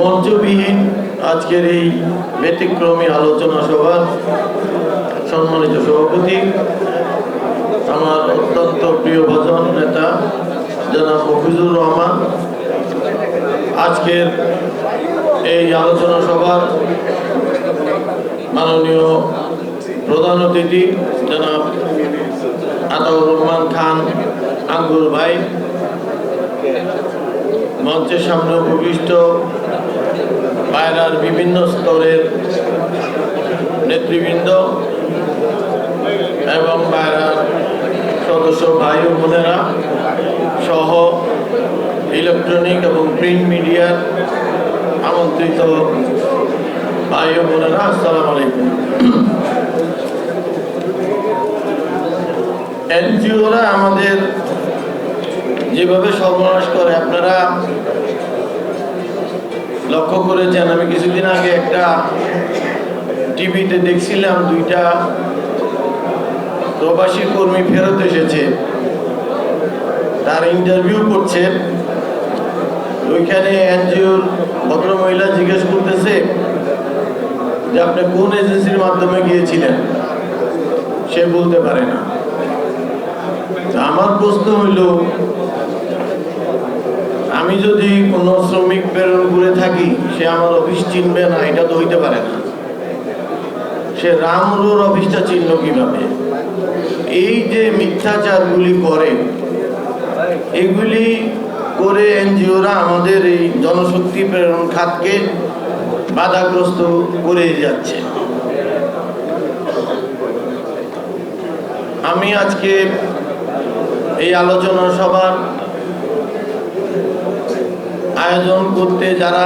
মঞ্চবিহীন আজকের এই ব্যতিক্রমী আলোচনা সভার সম্মানিত সভাপতি, আমার অত্যন্ত প্রিয় ভজন নেতা জনাব মফিজুর রহমান। আজকের এই আলোচনা সভার মাননীয় প্রধান অতিথি জনাব আতাউর রহমান খান আঙ্গুর ভাই। মঞ্চের সামনে উপবিষ্ট পায়রার বিভিন্ন স্তরের নেতৃবৃন্দ এবং পায়রার সদস্য ভাই ও বোনেরা সহ ইলেকট্রনিক এবং প্রিন্ট মিডিয়ার আমন্ত্রিত ভাই ও বোনেরা, আসসালামু আলাইকুম। এনজিওরা আমাদের যেভাবে সর্বনাশ করে, আপনারা লক্ষ্য করেছেন, আমি কিছুদিন আগে একটা টিভিতে দেখছিলাম দুইটা প্রবাসী কর্মী ফেরত এসেছে। তার ইন্টারভিউ করছে। ওইখানে এনজিওর ভদ্রমহিলা জিজ্ঞেস করতেছে যে, আপনি কোন এজেন্সির মাধ্যমে গিয়েছিলেন? সে বলতে পারে না। আমার প্রশ্ন হইল, আমি যদি কোনো শ্রমিক প্রেরণ করে থাকি, সে আমার অফিস চিনবে না, এটা তো হইতে পারে না। সে রামরোর অফিসটা চিনল কীভাবে? এই যে মিথ্যাচারগুলি করে, এগুলি করে এনজিওরা আমাদের এই জনশক্তি প্রেরণ খাতকে বাধাগ্রস্ত করে যাচ্ছে। আমি আজকে এই আলোচনা সভার আয়োজন করতে যারা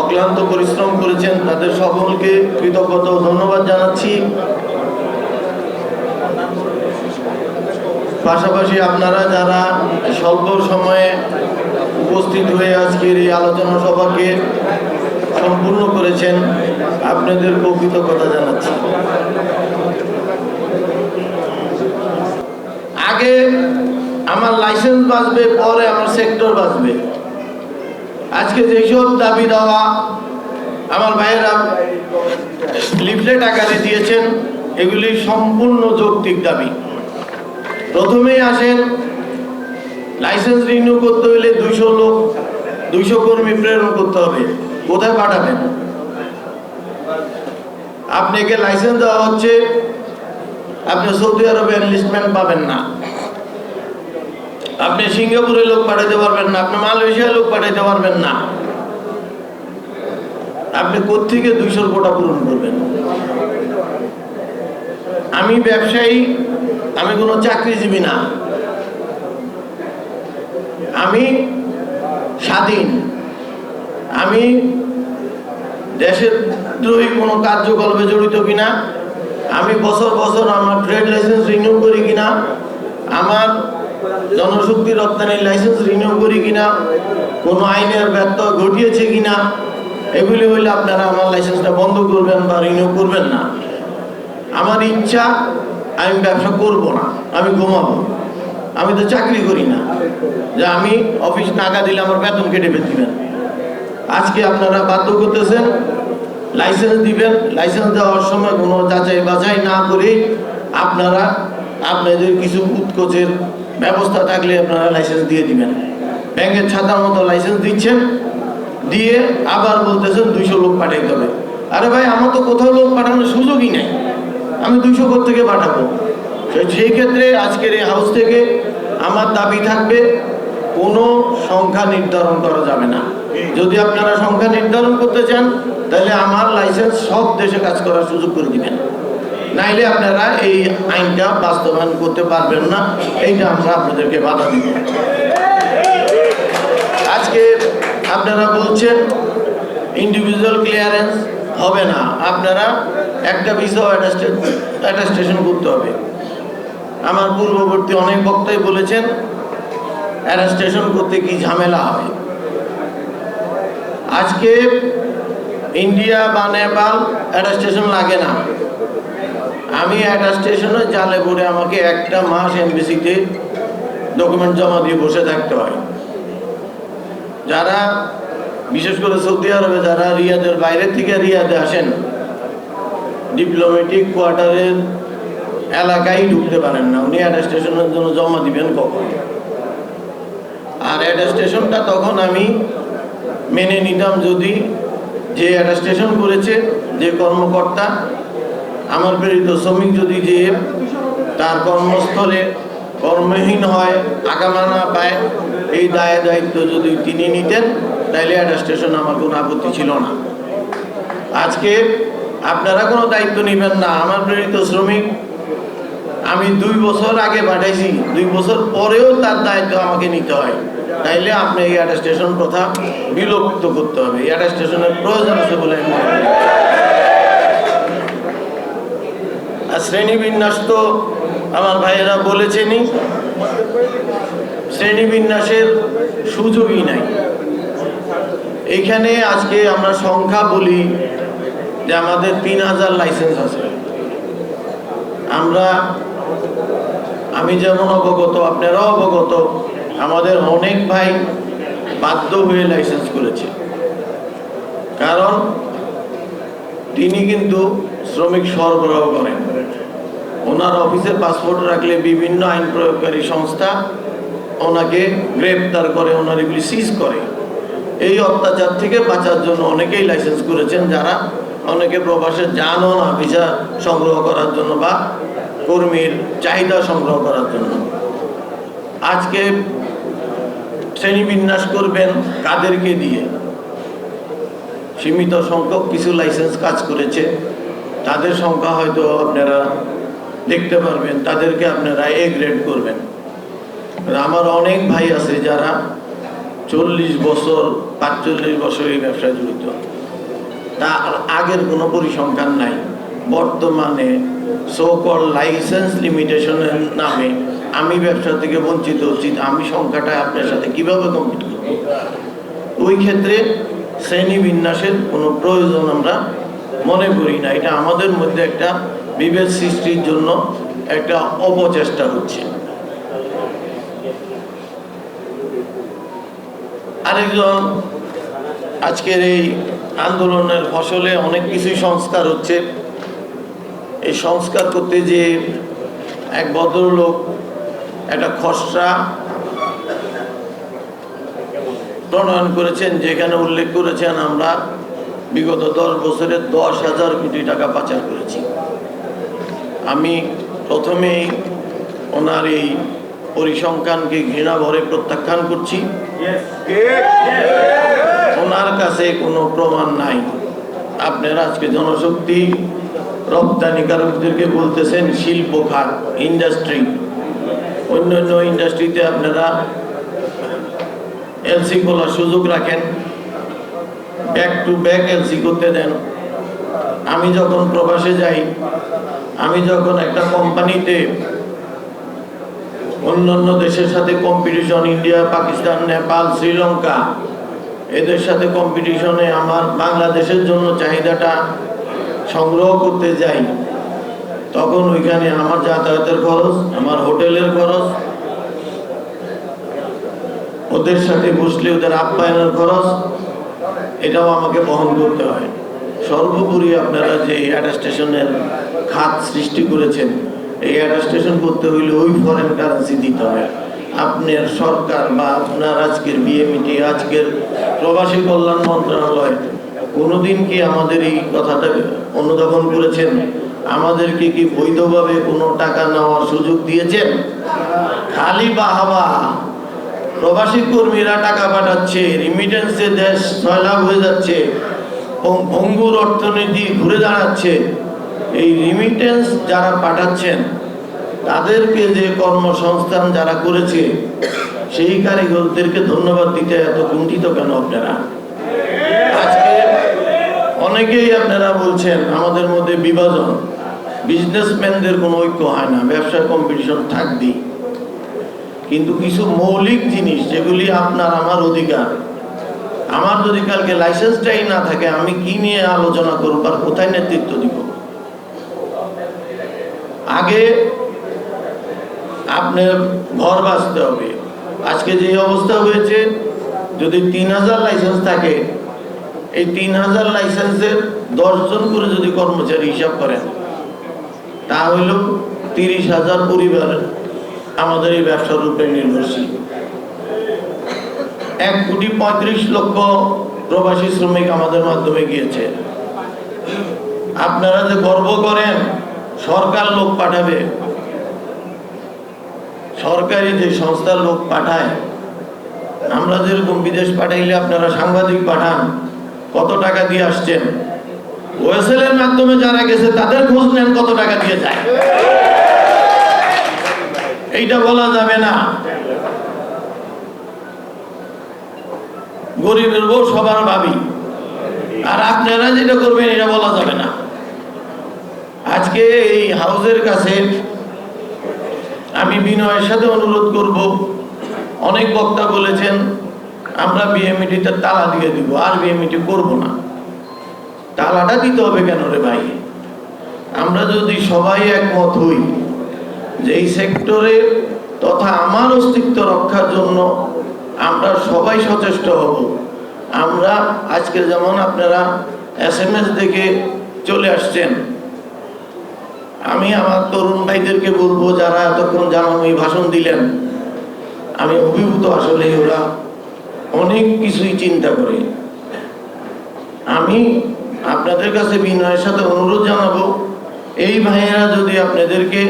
অক্লান্ত পরিশ্রম করেছেন, তাদের সকলকে কৃতজ্ঞতা ধন্যবাদ জানাচ্ছি। পাশাপাশি আপনারা যারা স্বল্প সময়ে উপস্থিত হয়ে আজকের এই আলোচনা সভাকে সম্পূর্ণ করেছেন, আপনাদেরকেও কৃতজ্ঞতা জানাচ্ছি আগে আমার লাইসেন্স বাঁচবে, পরে আমার সেক্টর বাঁচবে। আজকে যেসব দাবি দেওয়া, আমার ভাইয়েরা লিফলেট আকারে দিয়েছেন, এগুলি সম্পূর্ণ যৌক্তিক দাবি। প্রথমেই আসেন, লাইসেন্স রিনিউ করতে হলে দুইশো লোক, দুইশো কর্মী প্রেরণ করতে হবে। কোথায় পাঠাবেন? আপনাকে লাইসেন্স দেওয়া হচ্ছে, আপনি সৌদি আরবে এনলিস্টমেন্ট পাবেন না। আপনি সিঙ্গাপুরে লোক পাঠাতে পারবেন না, আপনি মালয়েশিয়ায় লোক পাঠাতে পারবেন না। আপনি কোথেকে দুইশোর কোটা পূরণ করবেন? আমি ব্যবসায়ী, আমি কোনো চাকরিজীবী না। আমি স্বাধীন। আমি দেশের দ্রোহী কোনো কার্যকল্পে জড়িত কিনা, আমি বছর বছর আমার ট্রেড লাইসেন্স রিনিউ করি কিনা, আমার জনশক্তি রপ্তানির লাইসেন্স রিনিউ করি কিনা, কোনো আইনের ব্যর্থ ঘটিয়েছে কিনা, এগুলি হইলে আপনারা আমার লাইসেন্সটা বন্ধ করবেন বা রিনিউ করবেন না। আমার ইচ্ছা, আমি ব্যবসা করব না, আমি ঘুমাবো। আমি তো চাকরি করি না। যে আমি অফিস টাকা দিলে আমার বেতন কেটে দিবেন আজকে আপনারা বাধ্য করতেছেন লাইসেন্স দিবেন। লাইসেন্স দেওয়ার সময় কোনো যাচাই বাছাই না করে আপনারা আপনাদের কিছু উৎকোচের ব্যবস্থা থাকলে আপনারা লাইসেন্স দিয়ে দিবেন। ব্যাংকের ছাতার মতো লাইসেন্স দিচ্ছেন, দিয়ে আবার বলতেছেন দুইশো লোক পাঠাইতে হবে। আরে ভাই, আমার তো কোথাও লোক পাঠানোর সুযোগই নাই। আমি দুইশো থেকে পাঠাবো? সেই ক্ষেত্রে আজকের এই হাউস থেকে আমার দাবি থাকবে, কোনো সংখ্যা নির্ধারণ করা যাবে না। যদি আপনারা সংখ্যা নির্ধারণ করতে চান, তাহলে আমার লাইসেন্স সব দেশে কাজ করার সুযোগ করে দিবেন। নাইলে আপনারা এই আইনটা বাস্তবায়ন করতে পারবেন না, এইটা আমরা আপনাদেরকে বাধা দিব। আজকে আপনারা বলছেন ইন্ডিভিজুয়াল ক্লিয়ারেন্স হবে না। আপনারা একটা ভিসাও অ্যাটাস্টেশন করতে হবে। আমার পূর্ববর্তী অনেক বক্তাই বলেছেন অ্যাটাস্টেশন করতে কি ঝামেলা হয় আজকে ইন্ডিয়া বা নেপাল অ্যাটাস্টেশন লাগে না। আমি একটা স্টেশনে জালে পড়ে আমাকে একটা মাস এমবিসিতে ডকুমেন্ট জমা দিয়ে বসে থাকতে হয়। যারা, বিশেষ করে সৌদি আরবে, যারা রিয়াদের বাইরে থেকে রিয়াদে আসেন ডিপ্লোমেটিক কোয়ার্টারের এলাকায় ঢুকতে পারেন না। উনি অ্যাডাস্টেশনের জন্য জমা দিবেন কখন? আর অ্যাডাস্টেশনটা তখন আমি মেনে নিতাম যদি যে অ্যাডাস্টেশন করেছে, যে কর্মকর্তা আমার প্রেরিত শ্রমিক যদি যে তার কর্মস্থলে কর্মহীন হয়, আগামা না পায়, এই দায় দায়িত্ব যদি তিনি নিতেন, তাইলে স্টেশন আমার কোনো আপত্তি ছিল না। আজকে আপনারা কোনো দায়িত্ব নেবেন না। আমার প্রেরিত শ্রমিক, আমি দুই বছর আগে পাঠাইছি। দুই বছর পরেও তার দায়িত্ব আমাকে নিতে হয়। তাইলে আপনি এই অ্যাডাস্টেশন প্রথা বিলুপ্ত করতে হবে। এই অ্যাডাস্টেশনের প্রয়োজন আছে বলে শ্রেণীবিন্যাস তো আমার ভাইয়েরা বলেছেনই। শ্রেণীবিন্যাসের সুযোগই নাই। এইখানে আজকে আমরা সংখ্যা বলি যে আমাদের তিন হাজার লাইসেন্স আছে। আমরা, আমি যেমন অবগত, আপনারাও অবগত, আমাদের অনেক ভাই বাধ্য হয়ে লাইসেন্স করেছে। কারণ তিনি কিন্তু শ্রমিক সরবরাহ করেন। ওনার অফিসে পাসপোর্ট রাখলে বিভিন্ন আইন প্রয়োগকারী সংস্থা ওনাকে গ্রেপ্তার করে, ওনার এগুলি সিজ করে। এই অত্যাচার থেকে বাঁচার জন্য অনেকেই লাইসেন্স করেছেন যারা অনেকে প্রবাসে যানও না ভিসা সংগ্রহ করার জন্য বা কর্মীর চাহিদা সংগ্রহ করার জন্য। আজকে শ্রেণীবিন্যাস করবেন কাদেরকে দিয়ে? সীমিত সংখ্যক কিছু লাইসেন্স কাজ করেছে। তাদের সংখ্যা হয়তো আপনারা দেখতে পারবেন, তাদেরকে আপনারা এ গ্রেড করবেন। আমার অনেক ভাই আছে যারা চল্লিশ বছর, পাঁচচল্লিশ বছর এই ব্যবসায় জড়িত। তার আগের কোনো পরিসংখ্যান নাই। বর্তমানে সোকল লাইসেন্স লিমিটেশনের নামে আমি ব্যবসা থেকে বঞ্চিত হচ্ছি আমি সংখ্যাটা আপনার সাথে কীভাবে কম্পিট করব? ওই ক্ষেত্রে শ্রেণি বিন্যাসের কোনো প্রয়োজন আমরা মনে করি না। এটা আমাদের মধ্যে একটা বিভেদ সৃষ্টির জন্য একটা অপচেষ্টা হচ্ছে। আরেকজন আজকের এই আন্দোলনের ফসলে অনেক কিছুই সংস্কার হচ্ছে। এই সংস্কার করতে যে এক ভদ্রলোক একটা খসড়া প্রণয়ন করেছেন, যেখানে উল্লেখ করেছেন আমরা বিগত দশ বছরে দশ হাজার কোটি টাকা পাচার করেছি। আমি প্রথমেই ওনার এই পরিসংখ্যানকে ঘৃণা ভরে প্রত্যাখ্যান করছি। ওনার কাছে কোনো প্রমাণ নাই। আপনারা আজকে জনশক্তি রপ্তানিকারকদেরকে বলতেছেন শিল্প খাত ইন্ডাস্ট্রি অন্য অন্য ইন্ডাস্ট্রিতে আপনারা এলসি খোলার সুযোগ রাখেন। ব্যাক টু ব্যাক এলসি করতে দেন। আমি যখন প্রবাসে যাই, আমি যখন একটা কোম্পানিতে অন্যান্য দেশের সাথে কম্পিটিশন ইন্ডিয়া, পাকিস্তান, নেপাল, শ্রীলঙ্কা, এদের সাথে কম্পিটিশনে আমার বাংলাদেশের জন্য চাহিদাটা সংগ্রহ করতে যাই, তখন ওইখানে আমার যাতায়াতের খরচ, আমার হোটেলের খরচ, ওদের সাথে বসলে ওদের আপ্যায়নের খরচ, এটাও আমাকে বহন করতে হয়। সর্বোপরি আপনারা যে অ্যাডাস্টেশনের খাত সৃষ্টি করেছেন, এই অ্যাডাস্টেশন করতে হইলে ওই ফরেন কারেন্সি দিতে হয় আপনার সরকার বা আপনার আজকের বিএমইটি আজকের প্রবাসী কল্যাণ মন্ত্রণালয় কোনোদিন কি আমাদের এই কথাটা অনুধাবন করেছেন? আমাদেরকে কি বৈধভাবে কোনো টাকা নেওয়ার সুযোগ দিয়েছেন? খালি বাহাবা। প্রবাসী কর্মীরা টাকা পাঠাচ্ছে রিমিটেন্সে দেশ সয়লাভ হয়ে যাচ্ছে। ভঙ্গুর অর্থনীতি ঘুরে দাঁড়াচ্ছে। এই রিমিটেন্স যারা পাঠাচ্ছেন, তাদেরকে যে কর্মসংস্থান যারা করেছে, সেই কারিগরদেরকে ধন্যবাদ দিতে এত কুণ্ঠিত কেন আপনারা? আজকে অনেকেই আপনারা বলছেন, আমাদের মধ্যে বিভাজন বিজনেসম্যানদের কোনো ঐক্য হয় না ব্যবসার কম্পিটিশন থাকবেই। কিন্তু কিছু মৌলিক জিনিস, যেগুলি আপনার আমার অধিকার আমার যদি কালকে লাইসেন্সটাই না থাকে, আমি কি নিয়ে আলোচনা করব আর কোথায় নেতৃত্ব দিব? আগে আপনার ঘর বাঁচতে হবে। আজকে যে অবস্থা হয়েছে, যদি তিন হাজার লাইসেন্স থাকে, এই তিন হাজার লাইসেন্সের দশজন করে যদি কর্মচারী হিসাব করেন তা হইল তিরিশ হাজার পরিবার আমাদের এই ব্যবসার উপরে নির্ভরশীল। এক কোটি পঁয়ত্রিশ লক্ষ প্রবাসী শ্রমিক আমাদের মাধ্যমে গিয়েছে। আপনারা যে গর্ব করেন, সরকার লোক পাঠাবে। সরকারি যে সংস্থার লোক পাঠায়, আমরা যেরকম বিদেশ পাঠাইলে আপনারা সাংবাদিক পাঠান, কত টাকা দিয়ে আসছেন। ওয়েসেল এর মাধ্যমে যারা গেছে, তাদের খোঁজ নেন কত টাকা দিয়ে যায়। এইটা বলা যাবে না। গরিবের বউ সবার ভাবি। আর আপনারা যেটা করবেন, এটা বলা যাবে না। আজকে এই হাউসের কাছে আমি বিনয়ের সাথে অনুরোধ করব। অনেক বক্তা বলেছেন, আমরা বিএমইটিতে তালা দিয়ে দিব, আর বিএমইটি করব না। তালাটা দিতে হবে কেন রে ভাই? আমরা যদি সবাই একমত হই যে এই সেক্টরে তথা আমার অস্তিত্ব রক্ষার জন্য আমরা সবাই সচেষ্ট হব। আমরা আজকে যেমন আপনারা এস এম এস দেখে চলে আসছেন, আমি আমার তরুণ ভাইদেরকে বলব, যারা এতক্ষণ জানামি ভাষণ দিলেন, আমি অভিভূত আসলে ওরা অনেক কিছুই চিন্তা করে। আমি আপনাদের কাছে বিনয়ের সাথে অনুরোধ জানাব, এই ভাইয়েরা যদি আপনাদেরকে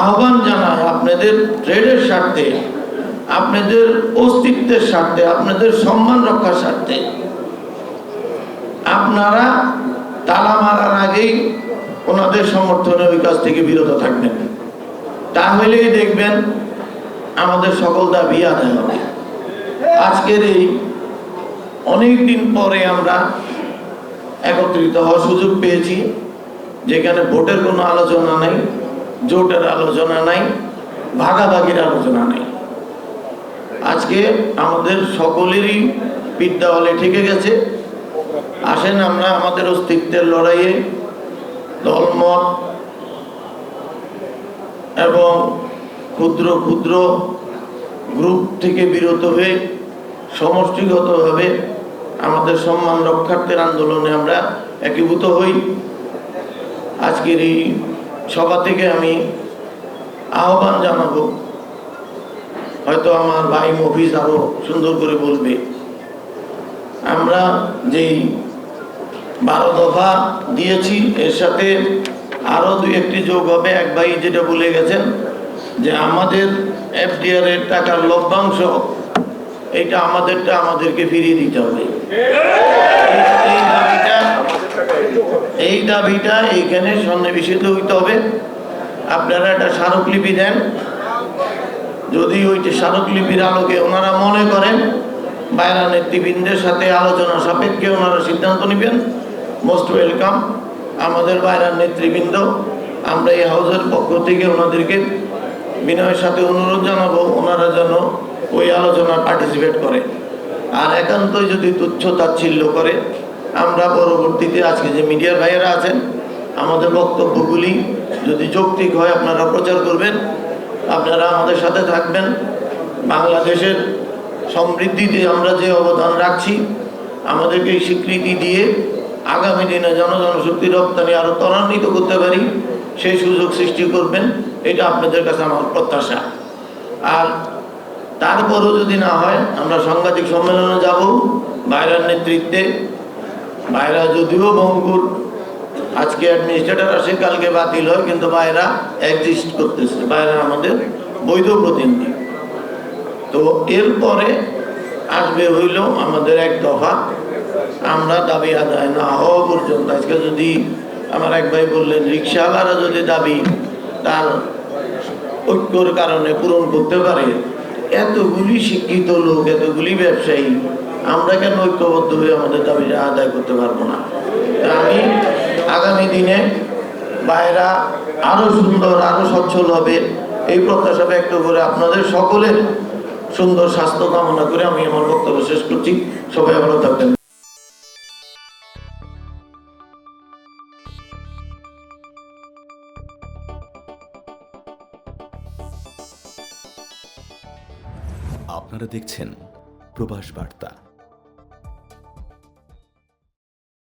আহ্বান জানায় আপনাদের ট্রেডের স্বার্থে আপনাদের অস্তিত্বের স্বার্থে, আপনাদের সম্মান রক্ষার স্বার্থে। আপনারা তালা মারার আগেই ওনাদের সমর্থনে ওই কাজ থেকে বিরত থাকবেন। তাহলেই দেখবেন আমাদের সকল দাবি আদায় হবে। আজকের এই অনেক দিন পরে আমরা একত্রিত হওয়ার সুযোগ পেয়েছি, যেখানে ভোটের কোনো আলোচনা নাই, জোটের আলোচনা নাই, ভাগাভাগির আলোচনা নাই। আজকে আমাদের সকলেরই বিদ্যালয়ে ঠেকে গেছে। আসেন আমরা আমাদের অস্তিত্বের লড়াইয়ে দলমত এবং ক্ষুদ্র ক্ষুদ্র গ্রুপ থেকে বিরত হয়ে সমষ্টিগতভাবে আমাদের সম্মান রক্ষার্থের আন্দোলনে আমরা একীভূত হই। আজকের এই সভা থেকে আমি আহ্বান জানাব হয়তো আমার ভাই মফিজ আরও সুন্দর করে বলবে। আমরা যেই বারো দফা দিয়েছি, এর সাথে আরও দুই একটি যোগ হবে। এক ভাই যেটা বলে গেছেন যে আমাদের এফডিআর এর টাকার লভ্যাংশ, এটা আমাদেরটা আমাদেরকে ফিরিয়ে দিতে হবে। এই দাবিটা এইখানে সন্নিবেশিত হইতে হবে। আপনারা একটা স্মারকলিপি দেন। যদি ওইটি স্মারকলিপির আলোকে ওনারা মনে করেন বাইরা নেতৃবৃন্দের সাথে আলোচনা সাপেক্ষে ওনারা সিদ্ধান্ত নেবেন মোস্ট ওয়েলকাম আমাদের বাইরার নেতৃবৃন্দ। আমরা এই হাউসের পক্ষ থেকে ওনাদেরকে বিনয়ের সাথে অনুরোধ জানাব, ওনারা যেন ওই আলোচনায় পার্টিসিপেট করে। আর একান্তই যদি তুচ্ছ তাচ্ছিল্য করে, আমরা পরবর্তীতে আজকে যে মিডিয়ার ভাইয়েরা আছেন, আমাদের বক্তব্যগুলি যদি যৌক্তিক হয়, আপনারা প্রচার করবেন। আপনারা আমাদের সাথে থাকবেন। বাংলাদেশের সমৃদ্ধিতে আমরা যে অবদান রাখছি, আমাদেরকে এই স্বীকৃতি দিয়ে আগামী দিনে জনজনশক্তি রপ্তানি আরও ত্বরান্বিত করতে পারি, সেই সুযোগ সৃষ্টি করবেন, এটা আপনাদের কাছে আমার প্রত্যাশা। আর তারপরও যদি না হয়, আমরা সাংবাদিক সম্মেলনে যাব, বাইরের নেতৃত্বে। বাইরা যদিও বঙ্গুর আজকে অ্যাডমিনিস্ট্রেটর আসে, কালকে বাতিল হয়, কিন্তু বাইরা এক্সিস্ট করতেছে। বাইরা আমাদের বৈধ প্রতিনিধি। তো এরপরে আসবে হইল আমাদের এক দফা, আমরা দাবি আদায় না হওয়া পর্যন্ত। আজকে যদি আমার এক ভাই বললেন, রিক্সাওয়ালারা যদি দাবি তার ঐক্যর কারণে পূরণ করতে পারে, এতগুলি শিক্ষিত লোক, এতগুলি ব্যবসায়ী, আমরা কেন ঐক্যবদ্ধ হয়ে আমাদের দাবিটা আদায় করতে পারব না? আমি আগামী দিনে বাইরা আরও সুন্দর, আরও সচ্ছল হবে। এই প্রত্যাশা ব্যক্ত করে আপনাদের সকলের সুন্দর স্বাস্থ্য কামনা করে আমি আমার বক্তব্য শেষ করছি। সবাই ভালো থাকবেন। আপনারা দেখছেন প্রবাস বার্তা।